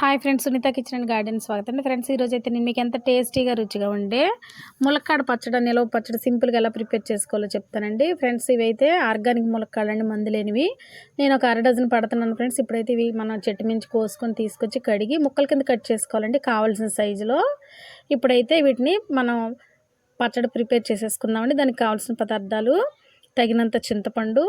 Hi friends Sunitha kitchen and garden స్వాగతం. అండి friends ఈరోజు అయితే నేను మీకు ఎంత టేస్టీగా రుచిగా ఉండే ములక్కాడ పచ్చడి నిలవ పచ్చడి సింపుల్గా ఎలా ప్రిపేర్ చేసుకోవాలో చెప్తానండి. ఫ్రెండ్స్ ఇవైతే ఆర్గానిక్ ములక్కాడండి మందు లేనివి నేను ఒక అర డజన్ పడుతున్నాను ఫ్రెండ్స్. ఇప్పుడైతే ఇవి మనం చెట్టు మించి కోసుకొని తీసుకొచ్చి కడిగి ముక్కల కింద కట్ చేసుకోవాలండి కావాల్సిన సైజులో. ఇప్పుడైతే వీటిని మనం పచ్చడి ప్రిపేర్ చేసేసుకుందామండి. దానికి కావాల్సిన పదార్థాలు తగినంత చింతపండు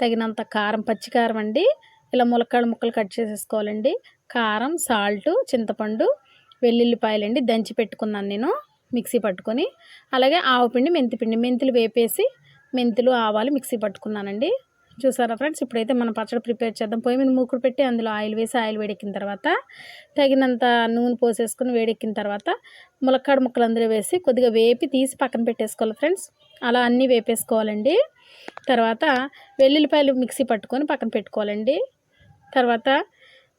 తగినంత కారం పచ్చికారం అండి. ఇలా ములక్కాడ ముక్కలు కట్ చేసేసుకోవాలండి. కారం సాల్ట్ చింతపండు వెల్లుల్లిపాయలండి. దంచి పెట్టుకున్నాను నేను మిక్సీ పట్టుకొని. అలాగే ఆవపిండి మెంతిపిండి మెంతులు వేపేసి మెంతులు ఆవాలు మిక్సీ పట్టుకున్నానండి. చూసారా ఫ్రెండ్స్? ఇప్పుడైతే మనం పచ్చడి ప్రిపేర్ చేద్దాం. పొయ్యి మీద మూకుడు పెట్టి అందులో ఆయిల్ వేసి ఆయిల్ వేడెక్కిన తర్వాత తగినంత నూనె పోసేసుకుని వేడెక్కిన తర్వాత ములక్కాడ ముక్కలు అందులో వేసి కొద్దిగా వేపి తీసి పక్కన పెట్టేసుకోవాలి ఫ్రెండ్స్. అలా అన్నీ వేపేసుకోవాలండి. తర్వాత వెల్లుల్లిపాయలు మిక్సీ పట్టుకొని పక్కన పెట్టుకోవాలండి. తర్వాత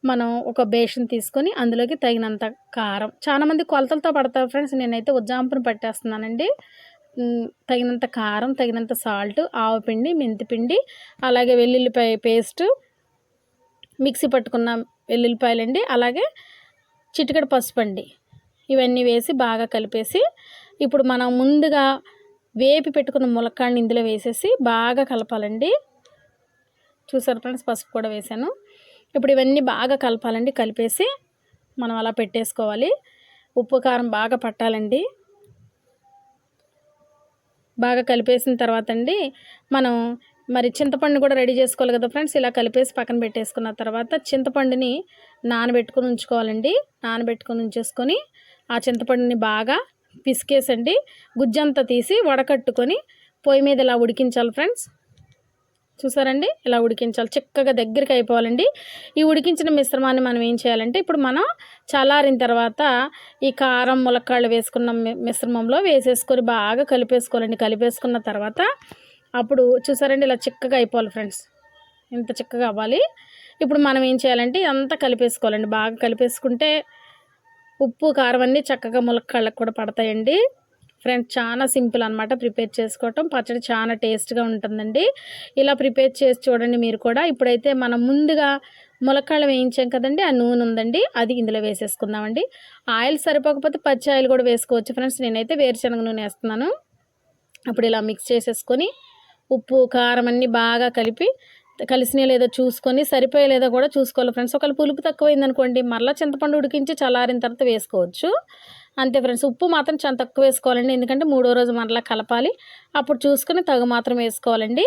మనం ఒక బేషన్ తీసుకొని అందులోకి తగినంత కారం. చాలామంది కొలతలతో పడతారు ఫ్రెండ్స్. నేనైతే ఉజ్జాంపును పట్టేస్తున్నానండి. తగినంత కారం తగినంత సాల్ట్ ఆవపిండి మెంతిపిండి అలాగే వెల్లుల్లిపాయ పేస్టు మిక్సీ పట్టుకున్న వెల్లుల్లిపాయలండి అలాగే చిటికడ పసుపు అండి. ఇవన్నీ వేసి బాగా కలిపేసి ఇప్పుడు మనం ముందుగా వేపి పెట్టుకున్న ములక్కాడిని ఇందులో వేసేసి బాగా కలపాలండి. చూసారు ఫ్రెండ్స్ పసుపు కూడా వేసాను. ఇప్పుడు ఇవన్నీ బాగా కలపాలండి. కలిపేసి మనం అలా పెట్టేసుకోవాలి. ఉప్పు కారం బాగా పట్టాలండి. బాగా కలిపేసిన తర్వాత అండి మనం మరి చింతపండు కూడా రెడీ చేసుకోవాలి కదా ఫ్రెండ్స్. ఇలా కలిపేసి పక్కన పెట్టేసుకున్న తర్వాత చింతపండుని నానబెట్టుకుని ఉంచుకోవాలండి. నానబెట్టుకుని ఉంచేసుకొని ఆ చింతపండుని బాగా పిసికేసండి. గుజ్జంతా తీసి వడకట్టుకొని పొయ్యి మీద ఇలా ఉడికించాలి ఫ్రెండ్స్. చూసారండి? ఇలా ఉడికించాలి. చక్కగా దగ్గరికి అయిపోవాలండి. ఈ ఉడికించిన మిశ్రమాన్ని మనం ఏం చేయాలంటే ఇప్పుడు మనం చల్లారిన తర్వాత ఈ కారం ములక్కాళ్ళు వేసుకున్న మిశ్రమంలో వేసేసుకొని బాగా కలిపేసుకోవాలండి. కలిపేసుకున్న తర్వాత అప్పుడు చూసారండి ఇలా చిక్కగా అయిపోవాలి ఫ్రెండ్స్. ఇంత చిక్కగా అవ్వాలి. ఇప్పుడు మనం ఏం చేయాలంటే అంతా కలిపేసుకోవాలండి. బాగా కలిపేసుకుంటే ఉప్పు కారం అన్నీ చక్కగా ములక్కాళ్ళకు కూడా పడతాయండి. ఫ్రెండ్స్ చాలా సింపుల్ అనమాట ప్రిపేర్ చేసుకోవటం. పచ్చడి చాలా టేస్ట్గా ఉంటుందండి. ఇలా ప్రిపేర్ చేసి చూడండి మీరు కూడా. ఇప్పుడైతే మనం ముందుగా ములక్కాళ్ళు వేయించాం కదండి ఆ నూనె ఉందండి. అది ఇందులో వేసేసుకుందామండి. ఆయిల్ సరిపోకపోతే పచ్చి ఆయిల్ కూడా వేసుకోవచ్చు ఫ్రెండ్స్. నేనైతే వేరుశనగ నూనె వేస్తున్నాను. అప్పుడు ఇలా మిక్స్ చేసేసుకొని ఉప్పు కారం అన్నీ బాగా కలిపి కలిసినా లేదో చూసుకొని సరిపోయే లేదో కూడా చూసుకోవాలి ఫ్రెండ్స్. ఒకవేళ పులుపు తక్కువైందనుకోండి మరలా చింతపండు ఉడికించి చల్లారిన తర్వాత వేసుకోవచ్చు. అంతే ఫ్రెండ్స్. ఉప్పు మాత్రం చాలా తక్కువ వేసుకోవాలండి. ఎందుకంటే మూడో రోజు మరలా కలపాలి. అప్పుడు చూసుకొని తగు మాత్రం వేసుకోవాలండి.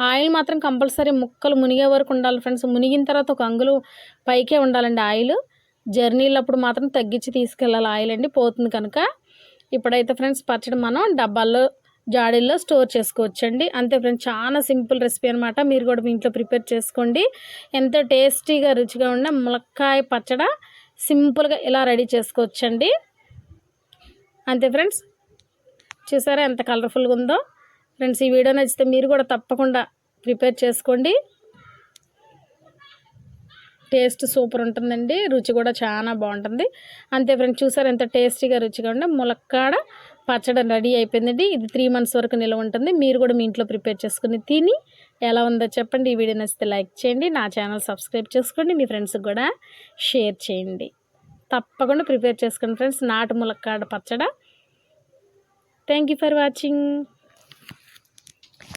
ఆయిల్ మాత్రం కంపల్సరీ ముక్కలు మునిగే వరకు ఉండాలి ఫ్రెండ్స్. మునిగిన తర్వాత ఒక అంగులు పైకే ఉండాలండి ఆయిల్. జర్నీలప్పుడు మాత్రం తగ్గించి తీసుకెళ్ళాలి ఆయిల్ అండి. పోతుంది కనుక. ఇప్పుడైతే ఫ్రెండ్స్ పచ్చడి మనం డబ్బాల్లో జాడీల్లో స్టోర్ చేసుకోవచ్చండి. అంతే ఫ్రెండ్స్. చాలా సింపుల్ రెసిపీ అనమాట మీరు కూడా మీ ఇంట్లో ప్రిపేర్ చేసుకోండి. ఎంతో టేస్టీగా రుచిగా ఉన్న ములక్కాయ పచ్చడి సింపుల్గా ఇలా రెడీ చేసుకోవచ్చండి. అంతే ఫ్రెండ్స్. చూసారా ఎంత కలర్ఫుల్గా ఉందో? ఫ్రెండ్స్ ఈ వీడియో నచ్చితే మీరు కూడా తప్పకుండా ప్రిపేర్ చేసుకోండి. టేస్ట్ సూపర్ ఉంటుందండి. రుచి కూడా చాలా బాగుంటుంది. అంతే ఫ్రెండ్స్ చూసారు ఎంత టేస్టీగా రుచిగా ఉండే ములక్కాడ పచ్చడి రెడీ అయిపోయిందండి. ఇది త్రీ మంత్స్ వరకు నిల్వ ఉంటుంది. మీరు కూడా మీ ఇంట్లో ప్రిపేర్ చేసుకుని తిని ఎలా ఉందో చెప్పండి. ఈ వీడియో నచ్చితే లైక్ చేయండి. నా ఛానల్ సబ్స్క్రైబ్ చేసుకోండి. మీ ఫ్రెండ్స్కి కూడా షేర్ చేయండి. తప్పకుండా ప్రిపేర్ చేసుకోండి ఫ్రెండ్స్ నాటు ములక్కాడ పచ్చడ. Thank you for watching